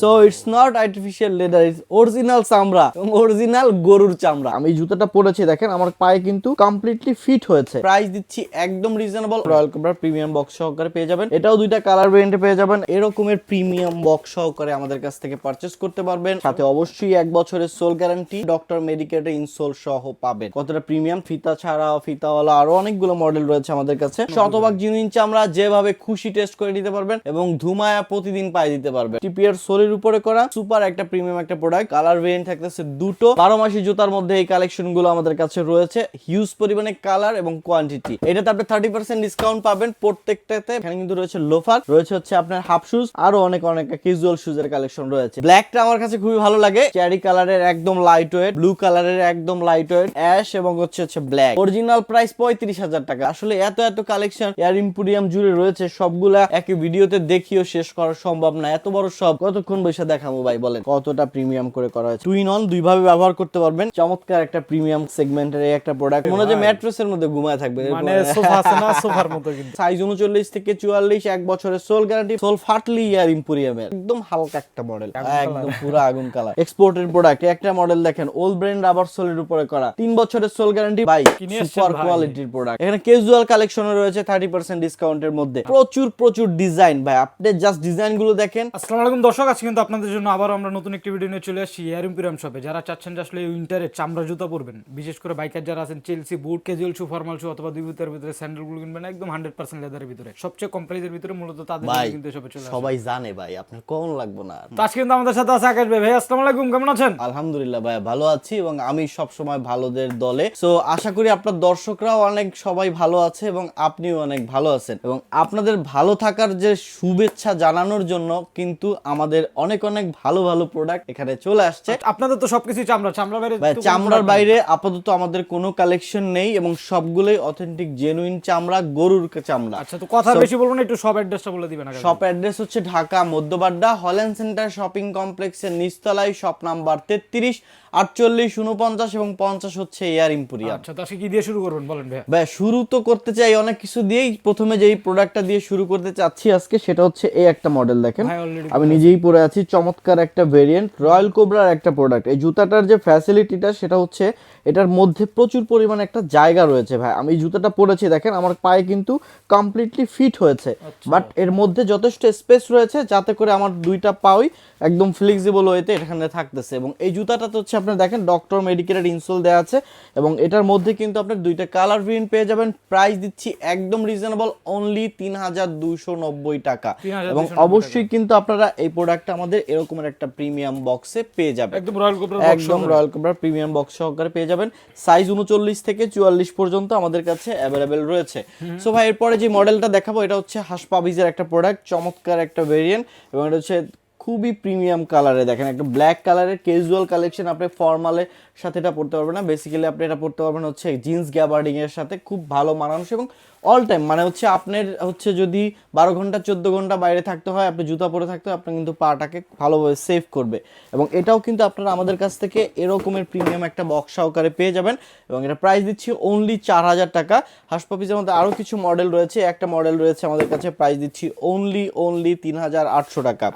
So it's not artificial leather it's original চামড়া এবং original গরুর চামড়া। আমি জুতাটা পরেছি দেখেন আমার পায়ে কিন্তু কমপ্লিটলি ফিট হয়েছে। প্রাইস দিচ্ছি একদম reasonable Royal Cobra premium box সহকারে পেয়ে যাবেন। এটাও দুইটা কালার ভেরিয়েন্টে পেয়ে যাবেন। এরকমের প্রিমিয়াম বক্স সহকারে আমাদের কাছ থেকে পারচেস করতে পারবেন। সাথে অবশ্যই এক বছরের সোল গ্যারান্টি ডক্টর মেডিকেটের ইনসোল সহ পাবেন। কতটা প্রিমিয়াম ফিতা ছাড়া ফিতাওয়ালা আরও অনেকগুলো মডেল রয়েছে আমাদের কাছে। শতভাগ জিনিস আমরা যেভাবে খুশি টেস্ট করে নিতে পারবেন এবং ধুমায়া প্রতিদিন পাই দিতে পারবেন। টিপিআর সোলের উপরে করা সুপার একটা প্রিমিয়াম একটা প্রোডাক্ট কালার ভেরিয়েন্ট থাকতেছে দুটো। বারো মাসি জুতার মধ্যে এই কালেকশনগুলো আমাদের কাছে রয়েছে। হিউজ পরিমাণে কালার এবং কোয়ান্টিটি এটাতে আপনি থার্টি পার্সেন্ট ডিসকাউন্ট পাবেন প্রত্যেকটাতে। এখানে কিন্তু রয়েছে লোফার রয়েছে হচ্ছে আপনার হাফ শুজ আরও অনেক অনেক ক্যাজুয়াল শুজ এর কালেকশন রয়েছে। ব্ল্যাকটা আমার কাছে খুবই ভালো লাগে। চেরি কালারের একদম লাইট ওয়েট ব্লু কালারের একদম লাইট ওয়েট অ্যাশ এবং হচ্ছে হচ্ছে ব্ল্যাক অরিজিনাল প্রাইস পঁয়ত্রিশ হাজার টাকা। আসলে এত এত কালেকশন এয়ার ইম্পুরিয়াম জুড়ে রয়েছে। সবগুলা একই ভিডিওতে দেখিও শেষ করা সম্ভব না। এত বড় সব। কতক্ষণ বসে দেখাবো ভাই বলেন। কতটা প্রিমিয়াম করে করা হয়েছে? টুইন অন দুই ভাবে ব্যবহার করতে পারবেন। চমৎকার একটা প্রিমিয়াম সেগমেন্টের এই একটা প্রোডাক্ট মনে হচ্ছে ম্যাট্রেসের মধ্যে ঘুমায় থাকবে। মানে সোফা আছে না সোফার মতো কিন্তু। সাইজ উনচল্লিশ থেকে চুয়াল্লিশ এক বছরের সোল গ্যারান্টি সোল ফাটলি ইয়ার ইম্পোরিয়ামের একদম হালকা একটা মডেল একদম পুরো আগুন কালার। এক্সপোর্টের প্রোডাক্ট একটা মডেল দেখেন ওল্ড ব্র্যান্ড রাবার সোলের উপরে করা। তিন বছরের সোল গ্যারান্টি এসছেন সুপার কোয়ালিটির প্রোডাক্ট এখানে ক্যাজুয়াল কালেকশন রয়েছে থার্টি পার্সেন্ট ডিসকাউন্টের মধ্যে। প্রচুর প্রচুর ডিজাইন ভাই। আপনি জাস্ট ডিজাইনগুলো দেখেন। আসসালামু আলাইকুম দর্শক আজকে কিন্তু আপনাদের জন্য আবার আমরা নতুন একটি ভিডিও নিয়ে চলে আসছি এয়ার ইম্পিরিয়াম শপে যারা চাচ্ছেন যে আসলে উইন্টারে চামড়া জুতা পরবেন বিশেষ করে বাইকার যারা আছেন Chelsea boot casual shoe formal shoe অথবা দুই ভিতরের ভিতরে স্যান্ডেলগুলো কিনবেন একদম হান্ড্রেড পার্সেন্ট লেদারের ভিতরে। সবচেয়ে কম প্রাইসের ভিতরে মূলত তাদের কিন্তু শপে চলে সবাই জানে ভাই আপনার কোন লাগবে না? তো আজকে কিন্তু আমাদের সাথে আছে আকাশ ভাই। ভাই আসসালামু আলাইকুম কেমন আছেন? আলহামদুলিল্লাহ ভাই ভালো আছি এবং আমি সব সময় ভালোদের দলে। সো আশা করি আপনার দর্শকরাও অনেক সবাই ভালো আছে এবং আপনিও অনেক ভালো আছেন। এবং আপনাদের ভালো থাকার যে শুভেচ্ছা জানানোর জন্য কিন্তু আমাদের অনেক অনেক ভালো ভালো প্রোডাক্ট এখানে চলে আসছে। আপনাদের তো সবকিছু চামড়া চামড়া বাইরে চামড়ার বাইরে আপাতত আমাদের কোনো কালেকশন নেই এবং সবগুলোই অথেন্টিক জেনুইন চামড়া গরুর চামড়া। আচ্ছা তো কথা বেশি বলব না একটু সব অ্যাড্রেসটা বলে দিবেন শপ অ্যাড্রেস হচ্ছে Dhaka Madhyabadda Holland Centre shopping কমপ্লেক্সের নিচতলায় শপ নাম্বার তেত্রিশ আটচল্লিশ উনপঞ্চাশ এবং পঞ্চাশ হচ্ছে এয়ার ইম্পুরিয়াম আচ্ছা তো আজকে কি দিয়ে শুরু করবেন বলেন ভাই ভাই শুরু তো করতে চাই অনেক কিছু দিয়েই। প্রথমে যেই প্রোডাক্টটা দিয়ে শুরু করতে চাচ্ছি আজকে সেটা হচ্ছে এই একটা মডেল দেখেন। আমি নিজেই পরে আছি চমৎকার একটা ভেরিয়েন্ট রয়্যাল কোবরার একটা প্রোডাক্ট এই জুতাটার যে ফ্যাসিলিটিটা সেটা হচ্ছে এটার মধ্যে প্রচুর পরিমাণে একটা জায়গা রয়েছে ভাই। আমি এই জুতাটা পরেছি দেখেন আমার পায়ে কিন্তু কমপ্লিটলি ফিট হয়েছে। বাট এর মধ্যে যথেষ্ট স্পেস রয়েছে যাতে করে আমার দুইটা পাওই একদম ফ্লেক্সিবল ওয়েতে এখানে থাকতেছে। এবং এই জুতাটা তো হচ্ছে আপনার দেখেন ডক্টর মেডিকেলের ইনসোল দেওয়া আছে। এবং এটার মধ্যে কিন্তু আপনার দুইটা কালার ভেরিয়েন্ট পেয়ে যাবেন। প্রাইস দিচ্ছি একদম রিজনেবল অনলি তিন হাজার দুইশো নব্বই টাকা। এবং অবশ্যই কিন্তু আপনারা এই প্রোডাক্টটা আমাদের এরকম একটা প্রিমিয়াম বক্সে পেয়ে যাবেন। একদম রয়্যাল কোবরা একদম রয়্যাল কোবরা প্রিমিয়াম বক্স সহকারে পেয়ে যাবেন। সাইজ উনচল্লিশ থেকে চুয়াল্লিশ পর্যন্ত আমাদের কাছে অ্যাভেলেবেল রয়েছে। সো ভাই এরপরে যে মডেলটা দেখাবো এটা হচ্ছে হাসপাবিজের একটা প্রোডাক্ট চমৎকার একটা ভেরিয়েন্ট এবং এটা হচ্ছে খুবই প্রিমিয়াম কালারে দেখেন একটা ব্ল্যাক কালারের ক্যাজুয়াল কালেকশন আপনি ফর্মালের সাথে এটা পড়তে পারবেন না। বেসিক্যালি আপনি এটা পড়তে পারবেন হচ্ছে জিন্স গ্যাবার্ডিং এর সাথে খুব ভালো মানানসই এবং অল টাইম মানে হচ্ছে আপনার হচ্ছে যদি বারো ঘণ্টা চোদ্দ ঘণ্টা বাইরে থাকতে হয় আপনি জুতা পরে থাকতে হয় আপনার কিন্তু পাটাকে ভালোভাবে সেভ করবে। এবং এটাও কিন্তু আপনারা আমাদের কাছ থেকে এরকমের প্রিমিয়াম একটা বক্স সহকারে পেয়ে যাবেন এবং এটা প্রাইস দিচ্ছি অনলি চার হাজার টাকা। হাসপাপিজের মধ্যে আরও কিছু মডেল রয়েছে একটা মডেল রয়েছে আমাদের কাছে প্রাইস দিচ্ছি অনলি অনলি তিন হাজার আটশো টাকা।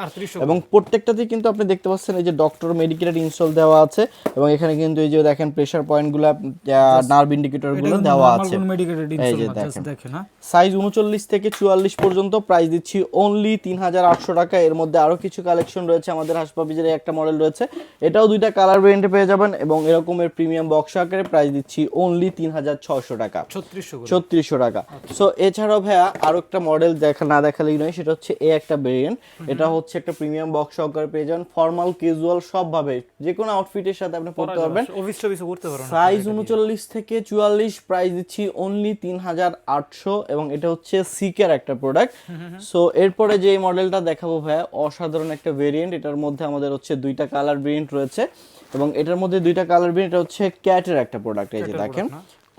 এবং প্রত্যেকটাতেই কিন্তু আপনি দেখতে পাচ্ছেন এই যে ডক্টর মেডিকেলের ইনস্টল দেওয়া আছে এবং এখানে কিন্তু এই যে দেখেন প্রেসার পয়েন্টগুলো নার্ভ ইন্ডিকেটরগুলো দেওয়া আছে। এই যে দেখেন। দেখেন হ্যাঁ। সাইজ উনচল্লিশ থেকে চুয়াল্লিশ পর্যন্ত প্রাইস দিচ্ছি অনলি তিন হাজার আটশো টাকা। এর মধ্যে আরও কিছু কালেকশন রয়েছে আমাদের হাসপাবিজের একটা মডেল রয়েছে। এটাও দুইটা কালার ভেরিয়েন্টে পেয়ে যাবেন এবং এরকমের প্রিমিয়াম বক্স আকারে প্রাইস দিচ্ছি অনলি তিন হাজার ছয়শো টাকা। ছত্রিশশো টাকা। সো এছাড়াও ভাইয়া আরও একটা মডেল দেখা না দেখালেই নয় সেটা হচ্ছে এ একটা ভেরিয়েন্ট এটা হচ্ছে একটা প্রিমিয়াম বক্স সহকারে পেয়ে যাবেন। ফর্মাল ক্যাজুয়াল সব ভাবে যে কোনো আউটফিটের সাথে আপনি পড়তে পারবেন। অফিস টফিসে করতে পারবেন সাইজ উনচল্লিশ থেকে চুয়াল্লিশ প্রাইস দিচ্ছি অনলি তিন হাজার আটশো এবং এটা হচ্ছে সিকের একটা প্রোডাক্ট সো এরপরে যে মডেলটা দেখাবো ভাইয়া অসাধারণ একটা ভেরিয়েন্ট এটার মধ্যে আমাদের হচ্ছে দুইটা কালার ভেরিয়েন্ট রয়েছে এবং এটার মধ্যে দুইটা কালার ভেরিয়েন্ট এটা হচ্ছে ক্যাটের একটা প্রোডাক্ট এই যে দেখেন।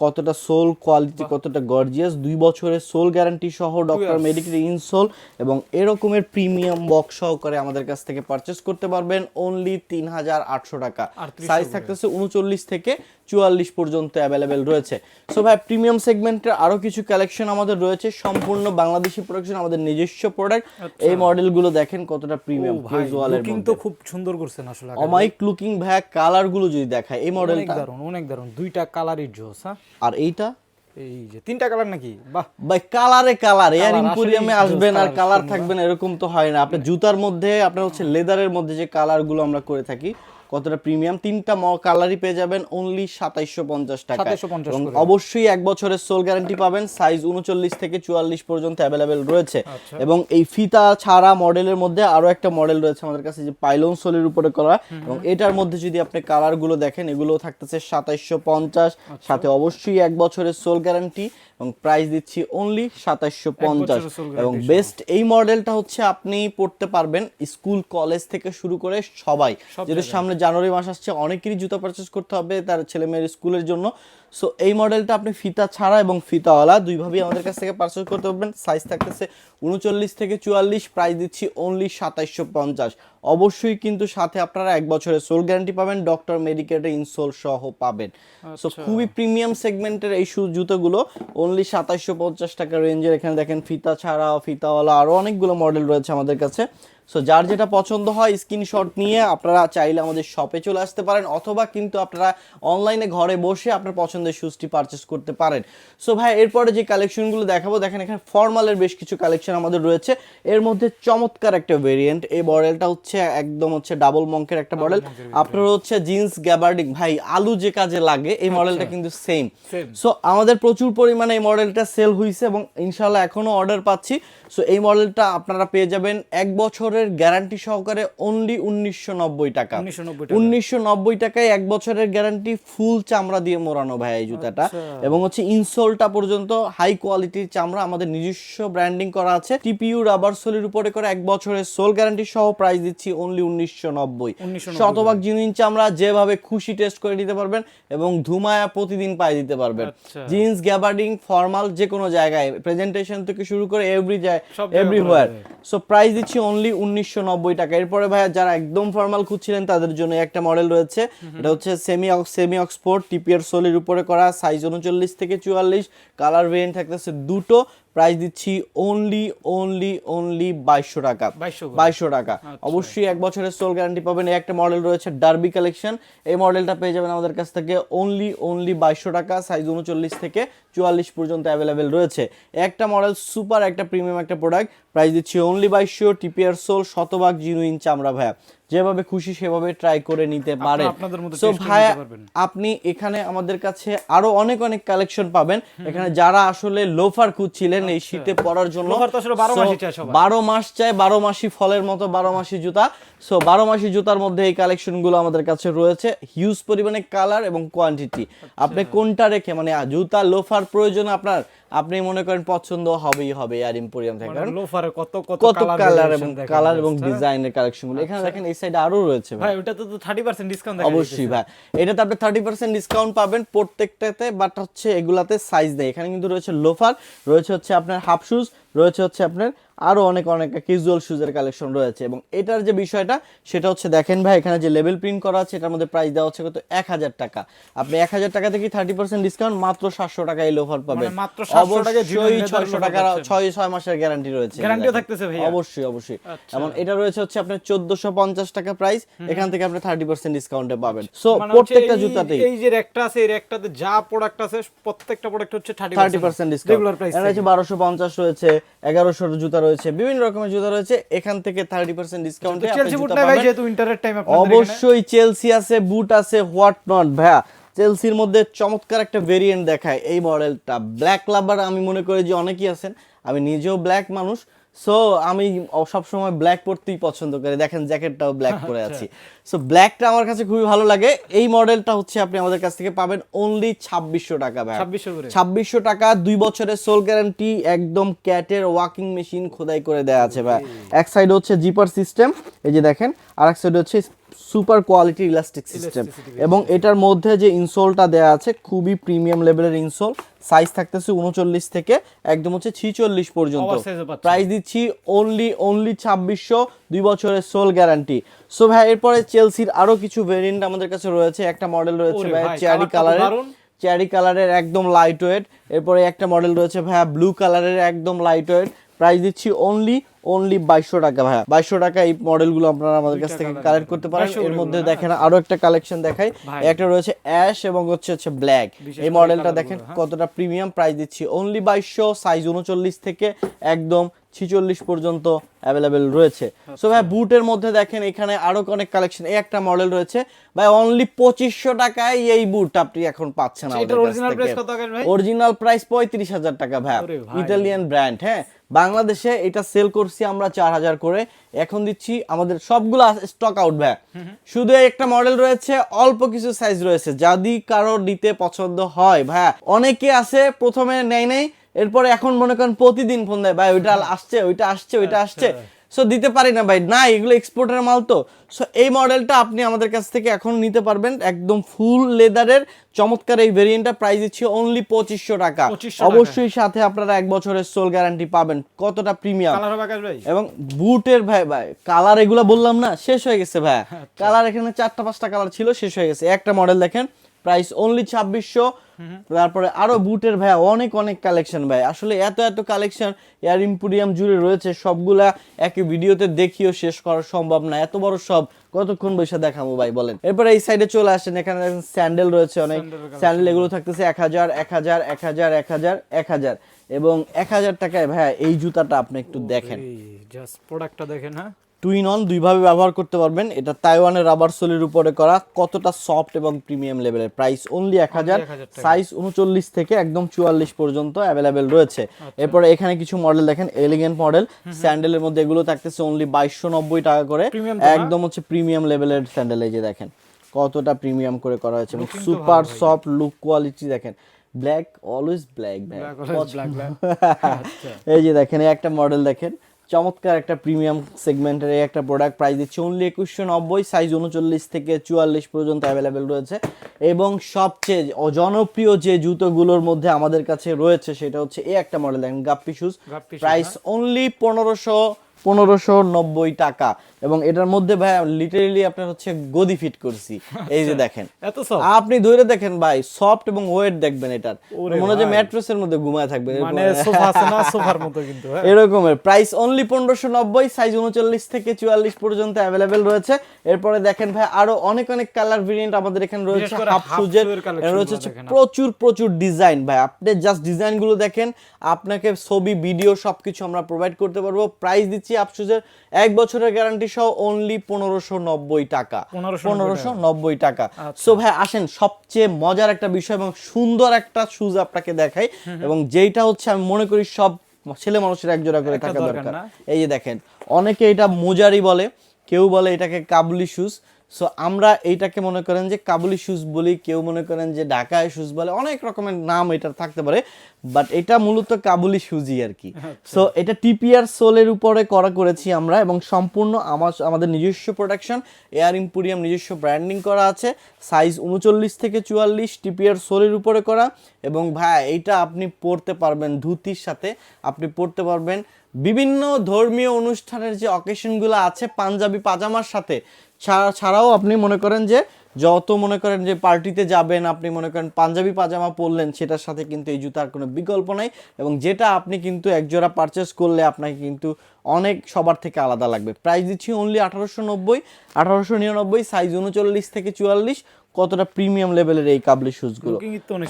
কতটা সোল কোয়ালিটি কতটা গর্জিয়াস দুই বছরের সোল গ্যারান্টি সহ ডক্টর মেডিকেল ইনসোল এবং এরকমের প্রিমিয়াম বক্স সহকারে আমাদের কাছ থেকে পারচেস করতে পারবেন অনলি তিন হাজার আটশো টাকা। সাইজ থাকতেছে উনচল্লিশ থেকে চুয়াল্লিশ পর্যন্ত অ্যাভেলেবেল রয়েছে। সো ভাই প্রিমিয়াম সেগমেন্টের আরও কিছু কালেকশন আমাদের রয়েছে। সম্পূর্ণ বাংলাদেশি প্রোডাকশন আমাদের নিজস্ব প্রোডাক্ট এই মডেলগুলো দেখেন কতটা প্রিমিয়াম ও ভাই ফেজওয়ালের লুকিং তো খুব সুন্দর করছেন আসলে অমাইক লুকিং ভাই কালারগুলো যদি দেখায় এই মডেলটা দারুণ অনেক দারুণ দুইটা কালারই জোস হ্যাঁ? আর এইটা? এই যে তিনটা কালার নাকি? বাহ। ভাই কালারে কালার এয়ার ইম্পোরিয়ামে আসবেন আর কালার। থাকবেন এরকম তো হয় না। আপনার জুতার মধ্যে আপনার হচ্ছে লেদারের মধ্যে যে কালারগুলো আমরা করে থাকি কতটা প্রিমিয়াম? তিনটা ম কালারই পেয়ে যাবেন অনলি সাতাইশশো পঞ্চাশ টাকা এবং অবশ্যই এক বছরের সোল গ্যারান্টি পাবেন সাইজ উনচল্লিশ থেকে চুয়াল্লিশ পর্যন্ত অ্যাভেলেবেল রয়েছে। আচ্ছা। এবং এই ফিতা ছাড়া মডেলের মধ্যে আরও একটা মডেল রয়েছে আমাদের কাছে যে পাইলন সোলের উপরে করা। এবং এটার মধ্যে যদি আপনি কালারগুলো দেখেন এগুলো থাকতেছে সাতাইশশো পঞ্চাশ। আচ্ছা। সাথে অবশ্যই এক বছরের সোল গ্যারান্টি এবং প্রাইস দিচ্ছি অনলি সাতাইশশো পঞ্চাশ। এবং বেস্ট এই মডেলটা হচ্ছে আপনি পড়তে পারবেন স্কুল কলেজ থেকে শুরু করে সবাই। যেহেতু সামনে জানুয়ারি মাস আসছে অনেকেরই জুতা পারচেস করতে হবে তার ছেলে মেয়ের স্কুলের জন্য। সো এই মডেলটা আপনি ফিতা ছাড়া এবং ফিতাওয়ালা দুইভাবেই আমাদের কাছ থেকে পারচেস করতে পারবেন। সাইজ থাকতেছে উনচল্লিশ থেকে চুয়াল্লিশ প্রাইস দিচ্ছি অনলি সাতাইশশো পঞ্চাশ। অবশ্যই কিন্তু সাথে আপনারা এক বছরের সোল গ্যারান্টি পাবেন ডক্টর মেডিকেটের ইনসোল সহ পাবেন। সো খুবই প্রিমিয়াম সেগমেন্টের এই শু জুতোগুলো অনলি সাতাইশশো পঞ্চাশ টাকা রেঞ্জের এখানে দেখেন ফিতা ছাড়া ফিতাওয়ালা আরও অনেকগুলো মডেল রয়েছে আমাদের কাছে। সো যার যেটা পছন্দ হয় স্ক্রিনশট নিয়ে আপনারা চাইলে আমাদের শপে চলে আসতে পারেন অথবা কিন্তু আপনারা অনলাইনে ঘরে বসে আপনার পছন্দের শুজটি পারচেস করতে পারেন। সো ভাই এরপরে যে কালেকশনগুলো দেখাবো দেখেন এখানে ফর্মালের বেশ কিছু কালেকশন আমাদের রয়েছে। এর মধ্যে চমৎকার একটা ভেরিয়েন্ট এই মডেলটা হচ্ছে একদম হচ্ছে ডাবল মঙ্কের একটা মডেল আপনার হচ্ছে জিন্স গ্যাবার্ডিং ভাই আলু যে কাজে লাগে এই মডেলটা কিন্তু সেম সো আমাদের প্রচুর পরিমাণে এই মডেলটা সেল হয়েছে এবং ইনশাল্লাহ এখনও অর্ডার পাচ্ছি। সো এই মডেলটা আপনারা পেয়ে যাবেন এক বছরের গ্যারান্টি সহকারে অনলি উনিশশো নব্বই টাকা। 1990 টাকা। উনিশশো নব্বই টাকায় এক বছরের গ্যারান্টি ফুল চামড়া দিয়ে মোড়ানো ভাই। এই জুতাটা। আচ্ছা। এবং হচ্ছে ইনসোলটা পর্যন্ত হাই কোয়ালিটির চামড়া আমাদের নিজস্ব ব্র্যান্ডিং করা আছে। টিপিইউ রাবার সোলের উপরে করে এক বছরের সোল গ্যারান্টি সহ প্রাইস দিচ্ছি অনলি উনিশশো নব্বই। 1990 শতভাগ জিনুইন চামড়া যেভাবে খুশি টেস্ট করে নিতে পারবেন এবং ধুমায়া প্রতিদিন পাই দিতে পারবেন। জিন্স গ্যাবার্ডিং ফর্মাল যে কোনো জায়গায়। প্রেজেন্টেশন থেকে শুরু করে এভরি জায়গায় যায়। সো প্রাইস দিচ্ছি অনলি উনিশশো নব্বই টাকা। এরপরে ভাইয়া যারা একদম ফর্মাল খুঁজছিলেন তাদের জন্য একটা মডেল রয়েছে। এটা হচ্ছে সেমি সেমি অক্সফোর্ড টিপিআর সোলের উপরে করা সাইজ উনচল্লিশ থেকে চুয়াল্লিশ। কালার ভেরিয়েন্ট থাকতেছে দুটো। প্রাইস দিচ্ছি অনলি অনলি অনলি বাইশশো টাকা। 2200 বাইশশো টাকা। অবশ্যই এক বছরের সোল গ্যারান্টি পাবেন। এই একটা মডেল রয়েছে ডার্বি কালেকশন এই মডেলটা পেয়ে যাবেন আমাদের কাছ থেকে অনলি অনলি বাইশশো টাকা। সাইজ উনচল্লিশ থেকে চুয়াল্লিশ পর্যন্ত অ্যাভেলেবেল রয়েছে। একটা মডেল সুপার একটা প্রিমিয়াম একটা প্রোডাক্ট প্রাইস দিচ্ছি অনলি বাইশশো। টিপিআর সোল শতভাগ জিনুইন চামড়া ভাইয়া। যেভাবে খুশি সেভাবে ট্রাই করে নিতে পারেন। মতো সো পারবেন। আপনি এখানে আমাদের কাছে আরও অনেক অনেক কালেকশন পাবেন। এখানে যারা আসলে লোফার খুঁজছিলেন এই শীতে পরার জন্য। বারো মাস চাই বারো মাসি ফলের মতো বারো মাসি জুতা। সো বারো মাসি জুতার মধ্যে এই কালেকশনগুলো আমাদের কাছে রয়েছে। হিউজ পরিমাণে কালার এবং কোয়ান্টিটি আচ্ছা। আপনি কোনটা রেখে মানে জুতা লোফার প্রয়োজন আপনার? আপনি মনে করেন পছন্দ হবেই হবে আর ইম্পোরিয়াম থেকে। কারণ লোফারে কত কত কালার এবং কালার এবং আচ্ছা। ডিজাইনের কালেকশনগুলো। এখানে দেখেন এই সাইডে আরও রয়েছে ভাই। ওটা ওটাতে তো 30% ডিসকাউন্ট অবশ্যই ভাই। এটা তো আপনি থার্টি পার্সেন্ট ডিসকাউন্ট পাবেন প্রত্যেকটাতে বাট হচ্ছে এগুলাতে সাইজ নেই। এখানে কিন্তু রয়েছে লোফার রয়েছে হচ্ছে আপনার হাফ শুজ রয়েছে হচ্ছে আপনার আরও অনেক অনেক ক্যাজুয়াল শুজের কালেকশন রয়েছে। এবং এটার যে বিষয়টা সেটা হচ্ছে দেখেন ভাই এখানে যে লেভেল প্রিন্ট করা আছে এটার মধ্যে প্রাইস দেওয়া হচ্ছে কত? এক হাজার টাকা। আপনি এক হাজার টাকা থেকে থার্টি পার্সেন্ট ডিসকাউন্ট মাত্র সাতশো টাকায় এই লোফার পাবেন। মানে মাত্র 700 টাকায় জিরো অবশ্যই ছয়শো টাকার ছয় ছয় মাসের গ্যারান্টি রয়েছে থাকতেছে? অবশ্যই অবশ্যই। আচ্ছা। এমন এটা রয়েছে হচ্ছে আপনার চোদ্দশো পঞ্চাশ টাকা প্রাইস এখান থেকে আপনি থার্টি পার্সেন্ট ডিসকাউন্টে পাবেন। সো মানে প্রত্যেকটা হচ্ছে এই- জুতাতেই। এই যে র্যাকটা আছে এই র্যাকটাতে যা প্রোডাক্ট আছে প্রত্যেকটা প্রোডাক্ট হচ্ছে thirty percent discount regular price এখানে রয়েছে বারোশো পঞ্চাশ রয়েছে এগারোশোর জুতা রয়েছে বিভিন্ন রকমের জুতা রয়েছে এখান থেকে থার্টি পার্সেন্ট ডিসকাউন্টে অবশ্যই চেলসি আছে বুট আছে হোয়াট নট ভাইয়া। চেলসির মধ্যে চমৎকার একটা ভেরিয়েন্ট দেখায় এই মডেলটা ব্ল্যাক লাভার আমি মনে করি যে অনেকেই আছেন। আমি নিজেও ব্ল্যাক মানুষ সো আমি সবসময় ব্ল্যাক পরতেই পছন্দ করি। দেখেন জ্যাকেটটাও ব্ল্যাক পরে আছি। সো ব্ল্যাকটা আমার কাছে খুবই ভালো লাগে। এই মডেলটা হচ্ছে আপনি আমাদের কাছ থেকে পাবেন অনলি ছাব্বিশশো টাকা ভাই 2600 ছাব্বিশশো টাকা দুই বছরের সোল গ্যারান্টি একদম ক্যাটের ওয়াকিং মেশিন খোদাই করে দেওয়া আছে ভাই এক সাইড হচ্ছে জিপার সিস্টেম এই যে দেখেন আর এক সাইড হচ্ছে সুপার কোয়ালিটি ইলাস্টিক সিস্টেম। এবং এটার মধ্যে যে ইনসোলটা দেওয়া আছে খুবই প্রিমিয়াম লেভেলের ইনসোল সাইজ থাকতেছে উনচল্লিশ থেকে একদম হচ্ছে ছিচল্লিশ পর্যন্ত। প্রাইস দিচ্ছি অনলি অনলি ছাব্বিশশো দুই বছরের সোল গ্যারান্টি সো ভাই এরপরে চেলসির আরও কিছু ভেরিয়েন্ট আমাদের কাছে রয়েছে। একটা মডেল রয়েছে ভাই চেয়ারি কালারের। চেয়ারি কালারের একদম লাইট ওয়েট এরপরে একটা মডেল রয়েছে ভাইয়া ব্লু কালারের একদম লাইট ওয়েট প্রাইস দিচ্ছি অনলি অনলি বাইশশো টাকা ভাইয়া। বাইশশো টাকা এই মডেলগুলো আপনারা আমাদের কাছ থেকে কালেক্ট করতে পারেন। এর মধ্যে দেখেন আরও একটা কালেকশন দেখাই। একটা রয়েছে অ্যাশ এবং হচ্ছে হচ্ছে ব্ল্যাক এই মডেলটা দেখেন হ্যাঁ। কতটা প্রিমিয়াম প্রাইস দিচ্ছি অনলি বাইশশো সাইজ উনচল্লিশ থেকে একদম ছিচল্লিশ পর্যন্ত অ্যাভেলেবেল রয়েছে। আচ্ছা। সো ভাই বুটের মধ্যে দেখেন এখানে আরও অনেক কালেকশন এই একটা মডেল রয়েছে। ভাই অনলি পঁচিশশো টাকায় এই বুট আপনি এখন পাচ্ছেন আচ্ছা? অরিজিনাল প্রাইস পঁয়ত্রিশ হাজার টাকা ভাই। ইটালিয়ান ব্র্যান্ড হ্যাঁ? বাংলাদেশে এটা সেল করছি আমরা চার হাজার করে। এখন দিচ্ছি আমাদের সবগুলো স্টক আউট ভাই। শুধু একটা মডেল রয়েছে অল্প কিছু সাইজ রয়েছে। যদি কারও নিতে পছন্দ হয় ভাই। অনেকে আছে প্রথমে নেয় নেই এরপরে এখন মনে করেন প্রতিদিন ফোন দেয় ভাই ওইটা আসছে ওইটা আসছে ওইটা আসছে। সো দিতে পারি না ভাই না এগুলো এক্সপোর্টের মাল তো। সো এই মডেলটা আপনি আমাদের কাছ থেকে এখন নিতে পারবেন একদম ফুল লেদারের চমৎকার এই ভেরিয়েন্টটা প্রাইস দিচ্ছি অনলি পঁচিশশো টাকা। 2500 টাকা। অবশ্যই সাথে আপনারা এক বছরের সোল গ্যারান্টি পাবেন। কতটা প্রিমিয়াম কালার হবে আকাশ ভাই। এবং বুটের ভাই ভাই কালার এগুলো বললাম না শেষ হয়ে গেছে ভাই। আচ্ছা। কালার এখানে চারটা পাঁচটা কালার ছিল শেষ হয়ে গেছে। একটা মডেল দেখেন প্রাইস অনলি ছাব্বিশশো। তারপরে আরও বুটের ভাই অনেক অনেক কালেকশন ভাই। আসলে এত এত কালেকশন এয়ার ইম্পুরিয়াম জুড়ে রয়েছে সবগুলা একই ভিডিওতে দেখিও শেষ করা সম্ভব না। এত বড় সব কতক্ষণ বসে দেখাবো ভাই বলেন? এরপরে এই সাইডে চলে আসেন এখানে দেখেন স্যান্ডেল রয়েছে অনেক। স্যান্ডেল এগুলো থাকতেছে এক হাজার এক হাজার এক হাজার এক হাজার এক হাজার। এবং এক হাজার টাকায় ভাই এই জুতাটা আপনি একটু দেখেন। জাস্ট প্রোডাক্টটা দেখেন হ্যাঁ? টুইন অন দুইভাবে ব্যবহার করতে পারবেন। এটা তাইওয়ানের রাবার সোলের উপরে করা কতটা সফট এবং প্রিমিয়াম লেভেলের। প্রাইস অনলি এক হাজার সাইজ উনচল্লিশ থেকে একদম চুয়াল্লিশ পর্যন্ত অ্যাভেলেবেল রয়েছে। এরপরে এখানে কিছু মডেল দেখেন এলিগেন্ট মডেল স্যান্ডেলের মধ্যে এগুলো থাকতেছে অনলি বাইশশো নব্বই টাকা করে? একদম হচ্ছে প্রিমিয়াম লেভেলের স্যান্ডেল এই যে দেখেন। কতটা প্রিমিয়াম করে করা হয়েছে এবং সুপার সফট লুক কোয়ালিটি দেখেন। Black always black. আচ্ছা। এই যে দেখেন এই একটা মডেল দেখেন। চমৎকার একটা প্রিমিয়াম সেগমেন্টের এই একটা প্রোডাক্ট প্রাইস দিচ্ছে। অনলি একুশশো নব্বই সাইজ উনচল্লিশ থেকে চুয়াল্লিশ পর্যন্ত অ্যাভেলেবেল রয়েছে। এবং সবচেয়ে অজনপ্রিয় জনপ্রিয় যে জুতোগুলোর মধ্যে আমাদের কাছে রয়েছে সেটা হচ্ছে এই একটা মডেল দেখেন গাপ্পি শুজ প্রাইস অনলি পনেরোশো পনেরোশো নব্বই টাকা। এবং এটার মধ্যে ভাই লিটারেলি আপনার হচ্ছে গদি ফিট করছি। এই যে দেখেন। এত সব আপনি ধরে দেখেন ভাই সফট এবং ওয়েট দেখবেন এটার মনে ভাই। ম্যাট্রেসের মধ্যে ঘুমায় থাকবে মানে সোফা আছে না সোফার মতো কিন্তু হ্যাঁ। এরকমের। প্রাইস অনলি পনেরোশো নব্বই সাইজ উনচল্লিশ থেকে চুয়াল্লিশ পর্যন্ত অ্যাভেলেবেল রয়েছে। এরপরে দেখেন ভাই আরও অনেক অনেক কালার ভেরিয়েন্ট আমাদের এখানে রয়েছে হাফ সুজের রয়েছে হচ্ছে প্রচুর প্রচুর ডিজাইন ভাই। আপনি জাস্ট ডিজাইনগুলো দেখেন আপনাকে ছবি ভিডিও সবকিছু আমরা প্রোভাইড করতে পারব। প্রাইস দিচ্ছি আপসুজের এক বছরের গ্যারান্টি সহ অনলি পনেরোশো নব্বই টাকা। পনেরোশো নব্বই টাকা। আচ্ছা। সো ভাই আসেন সবচেয়ে মজার একটা বিষয় এবং সুন্দর একটা শুজ আপনাকে দেখাই। এবং যেইটা হচ্ছে আমি মনে করি সব ছেলে মানুষের একজোড়া করে থাকা দরকার এই যে দেখেন অনেকে এটা মোজারি বলে কেউ বলে এটাকে কাবলি শুজ সো আমরা এইটাকে মনে করেন যে কাবুলি শুজ বলি কেউ মনে করেন যে ঢাকায় শুজ বলে অনেক রকমের নাম এটার থাকতে পারে বাট এটা মূলত কাবুলি শুজই আর কি। সো এটা টিপিআর সোলের উপরে করা করেছি আমরা এবং সম্পূর্ণ আমার আমাদের নিজস্ব প্রোডাকশন এয়ার ইম্পুরিয়াম নিজস্ব ব্র্যান্ডিং করা আছে সাইজ উনচল্লিশ থেকে চুয়াল্লিশ টিপিআর সোলের উপরে করা এবং ভাই এইটা আপনি পড়তে পারবেন ধুতির সাথে আপনি পড়তে পারবেন বিভিন্ন ধর্মীয় অনুষ্ঠানের যে অকেশনগুলো আছে, পাঞ্জাবি, পাজামার সাথে, ছাড়া- ছাড়াও আপনি মনে করেন যে, যত মনে করেন যে পার্টিতে যাবেন, আপনি মনে করেন পাঞ্জাবি, পাজামা পরলেন, সেটার সাথে কিন্তু এই জুতার কোনো বিকল্প নাই এবং যেটা আপনি কিন্তু একজোড়া পারচেস করলে আপনাকে কিন্তু অনেক সবার থেকে আলাদা লাগবে। প্রাইস দিচ্ছি অনলি আঠারোশো নব্বই, আঠারোশো নিরানব্বই সাইজ উনচল্লিশ থেকে চুয়াল্লিশ কতটা প্রিমিয়াম লেভেলের এই কাবলি শুজগুলো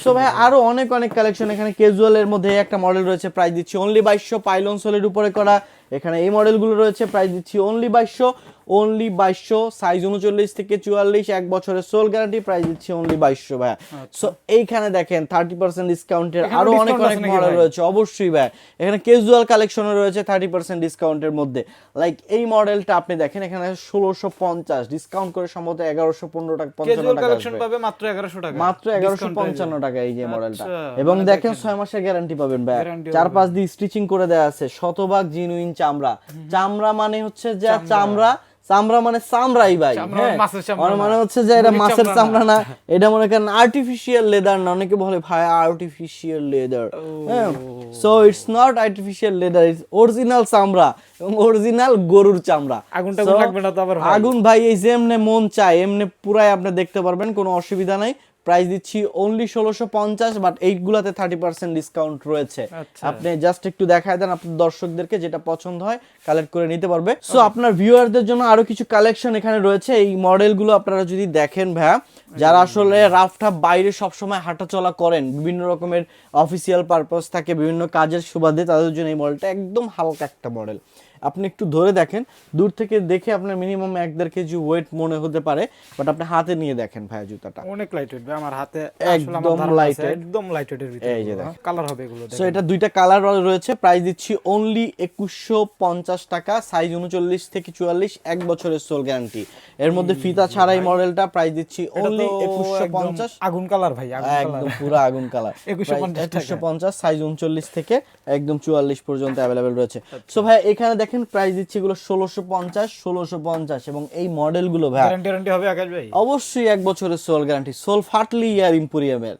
সো ভাই আরও অনেক অনেক কালেকশন এখানে ক্যাজুয়াল এর মধ্যে একটা মডেল রয়েছে প্রাইস দিচ্ছি। অনলি বাইশশো পাইলন সোলের উপরে করা। এখানে এই মডেলগুলো রয়েছে প্রাইস দিচ্ছি অনলি বাইশশো অনলি বাইশশো সাইজ উনচল্লিশ থেকে চুয়াল্লিশ এক বছরের সোল গ্যারান্টি প্রাইস দিচ্ছি অনলি বাইশশো ভাই সো এইখানে দেখেন থার্টি পার্সেন্ট ডিসকাউন্টের এখানেও আরও অনেক অনেক মডেল রয়েছে অবশ্যই ভাই এখানে ক্যাজুয়াল কালেকশনও রয়েছে থার্টি পার্সেন্ট ডিসকাউন্টের মধ্যে। লাইক এই মডেলটা আপনি দেখেন এখানে ষোলোশো পঞ্চাশ ডিসকাউন্ট করে সম্ভবত এগারোশো পনেরো টাকা পঞ্চান্ন টাকা মাত্র 1100 টাকা। মাত্র এগারোশো পঞ্চান্ন টাকা এই যে মডেলটা আচ্ছা, এবং দেখেন। ছয় মাসের গ্যারান্টি পাবেন ভাই চার পাঁচ দিয়ে স্টিচিং করে দেওয়া আছে শতভাগ জিনুইন চামড়া। চামড়া মানে হচ্ছে যে চামড়া। চামড়া মানে চামড়াই ভাই হ্যাঁ। মানে আমার মনে হচ্ছে যে এটা মাছের চামড়া চামড়া না এটা মনে করেন আর্টিফিশিয়াল লেদার না অনেকে বলে ভাই আর্টিফিশিয়াল লেদার হ্যাঁ। So it's not artificial leather it's original চামড়া এবং অরিজিনাল গরুর চামড়া। আগুনটা লাগবে না তো আবার আগুন ভাই এই যে এমনি মন চায় এমনে পুরাই আপনি দেখতে পারবেন কোনো অসুবিধা নাই। প্রাইস দিচ্ছি অনলি ষোলোশো পঞ্চাশ বাট এইটগুলাতে থার্টি পার্সেন্ট ডিসকাউন্ট রয়েছে। আচ্ছা। আপনি জাস্ট একটু দেখায় দেন আপনার দর্শকদেরকে যেটা পছন্দ হয় কালেক্ট করে নিতে পারবে। সো আপনার ভিউয়ারদের জন্য আরও কিছু কালেকশন এখানে রয়েছে। এই মডেলগুলো আপনারা যদি দেখেন ভাইয়া যারা আসলে রাফটা বাইরে সবসময় হাঁটাচলা করেন বিভিন্ন রকমের অফিসিয়াল পারপাস থাকে বিভিন্ন কাজের সুবাদে তাদের জন্য এই মডেলটা একদম হালকা একটা মডেল আপনি একটু ধরে দেখেন দূর থেকে দেখে আপনার মিনিমাম এক দেড় কেজি ওয়েট মনে হতে পারে বাট আপনি হাতে নিয়ে দেখেন ভাইয়া জুতাটা। অনেক লাইট ওয়েট আমার হাতে একদম লাইট একদম লাইট ওয়েটের ভিতরে এই যে দেখেন। কালার হবে এগুলো সো এটা দুইটা কালার রয়েছে প্রাইস দিচ্ছি অনলি একুশশো পঞ্চাশ টাকা সাইজ উনচল্লিশ থেকে চুয়াল্লিশ এক বছরের সোল গ্যারান্টি এর মধ্যে ফিতা ছাড়াই মডেলটা প্রাইস দিচ্ছি অনলি একুশশো পঞ্চাশ। আগুন কালার ভাই আগুন একদম পুরো আগুন কালার 2150 একুশশো পঞ্চাশ সাইজ উনচল্লিশ থেকে একদম চুয়াল্লিশ পর্যন্ত অ্যাভেলেবেল রয়েছে। সো ভাই এখানে দেখেন প্রাইস দিচ্ছি এগুলো ষোলোশো পঞ্চাশ ষোলোশো পঞ্চাশ এবং এই মডেলগুলো ভাই। গ্যারান্টি গ্যারান্টি হবে আকাশ ভাই? অবশ্যই এক বছরের সোল গ্যারান্টি সোল ফাটলি ইয়ার ইম্পোরিয়ামের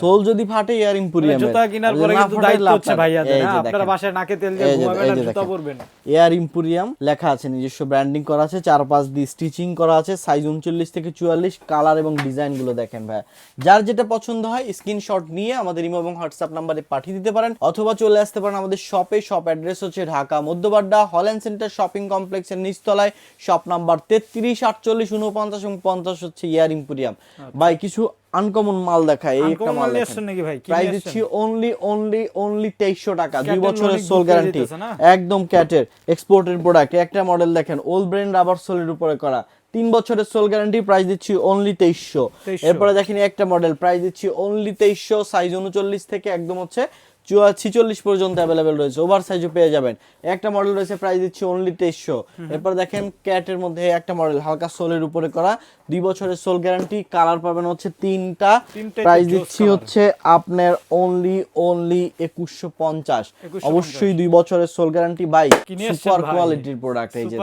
সোল যদি ফাটে ইয়ার ইম্পোরিয়ামের জুতা কেনার পরে কিন্তু দায়িত্ব হচ্ছে ভাইয়াদের হ্যাঁ? আপনারা বাসায় নাকে তেল দিয়ে ঘুমাবেন আর জুতা পরবেন। এয়ার ইম্পোরিয়াম লেখা আছে নিজস্ব ব্র্যান্ডিং করা আছে চার পাঁচ দিয়ে স্টিচিং করা আছে সাইজ উনচল্লিশ থেকে চুয়াল্লিশ কালার এবং ডিজাইনগুলো দেখেন ভাই। যার যেটা পছন্দ হয় স্ক্রিনশট নিয়ে আমাদের ইমো এবং হোয়াটসঅ্যাপ নাম্বারে পাঠিয়ে দিতে পারেন অথবা চলে আসতে পারেন আমাদের শপে শপ অ্যাড্রেস হচ্ছে Dhaka Madhyabadda Holland Centre shopping কমপ্লেক্সের নিচতলায় শপ নাম্বার তেত্রিশ আটচল্লিশ উনপঞ্চাশ এবং পঞ্চাশ হচ্ছে এয়ার ইম্পোরিয়াম। ভাই কিছু আনকমন মাল দেখায় এই একটা আচ্ছা। মাল নাকি ভাই? প্রাইস দিচ্ছি অনলি অনলি অনলি তেইশশো টাকা দুই বছরের সোল গ্যারান্টি একদম ক্যাটের এক্সপোর্টের প্রোডাক্ট একটা মডেল দেখেন ওল্ড ব্রেন রাবার সোলের উপরে করা। তিন বছরের সোল গ্যারান্টি প্রাইস দিচ্ছি অনলি তেইশশো। 2300 এরপরে দেখেন একটা মডেল প্রাইস দিচ্ছি অনলি তেইশশো সাইজ উনচল্লিশ থেকে একদম হচ্ছে ছিচল্লিশ পর্যন্ত অ্যাভেলেবেল রয়েছে। ওভার সাইজও পেয়ে যাবেন। একটা মডেল রয়েছে প্রাইস দিচ্ছি অনলি তেইশশো। এরপর দেখেন ক্যাটের মধ্যে একটা মডেল হালকা সোলের উপরে করা। দুই বছরের সোল গ্যারান্টি কালার পাবেন হচ্ছে তিনটা। প্রাইস দিচ্ছি হচ্ছে আপনার অনলি অনলি একুশশো পঞ্চাশ। অবশ্যই দুই বছরের সোল গ্যারান্টি বাইক সুপার কোয়ালিটির প্রোডাক্ট এই যে?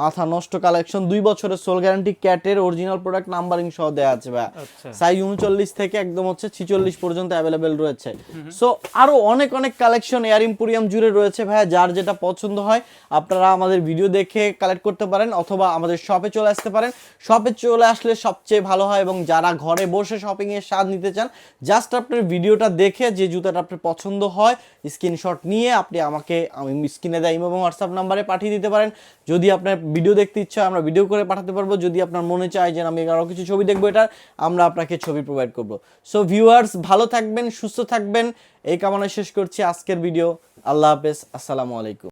মাথা নষ্ট কালেকশন দুই বছরের সোল গ্যারান্টি ক্যাটের অরিজিনাল প্রোডাক্ট নাম্বারিং সহ দেওয়া আছে ভাই। আচ্ছা। সাইজ উনচল্লিশ থেকে একদম হচ্ছে ছিচল্লিশ পর্যন্ত অ্যাভেলেবেল রয়েছে। সো আরও অনেক অনেক কালেকশন এয়ার ইম্পোরিয়াম জুড়ে রয়েছে ভাইয়া, যার যেটা পছন্দ হয় আপনারা আমাদের ভিডিও দেখে কালেক্ট করতে পারেন অথবা আমাদের শপে চলে আসতে পারেন। শপে চলে আসলে সবচেয়ে ভালো হয় এবং যারা ঘরে বসে শপিং এর স্বাদ নিতে চান জাস্ট আপনার ভিডিওটা দেখে যে জুতাটা আপনার পছন্দ হয় স্ক্রিনশট নিয়ে আপনি আমাকে, আমি স্ক্রিনে দেয় ইমো এবং হোয়াটসঅ্যাপ নাম্বারে পাঠিয়ে দিতে পারেন। যদি আপনার ভিডিও দেখতে ইচ্ছা, আমরা ভিডিও করে পাঠাতে পারব। যদি আপনার মনে চায় যে আমি আরও কিছু ছবি দেখব এটার আমরা আপনাকে ছবি প্রোভাইড করব। সো ভিউয়ার্স ভালো থাকবেন, সুস্থ থাকবেন। এই কামনা শেষ করছি আজকের ভিডিও আল্লাহ হাফেজ। আসসালামু আলাইকুম।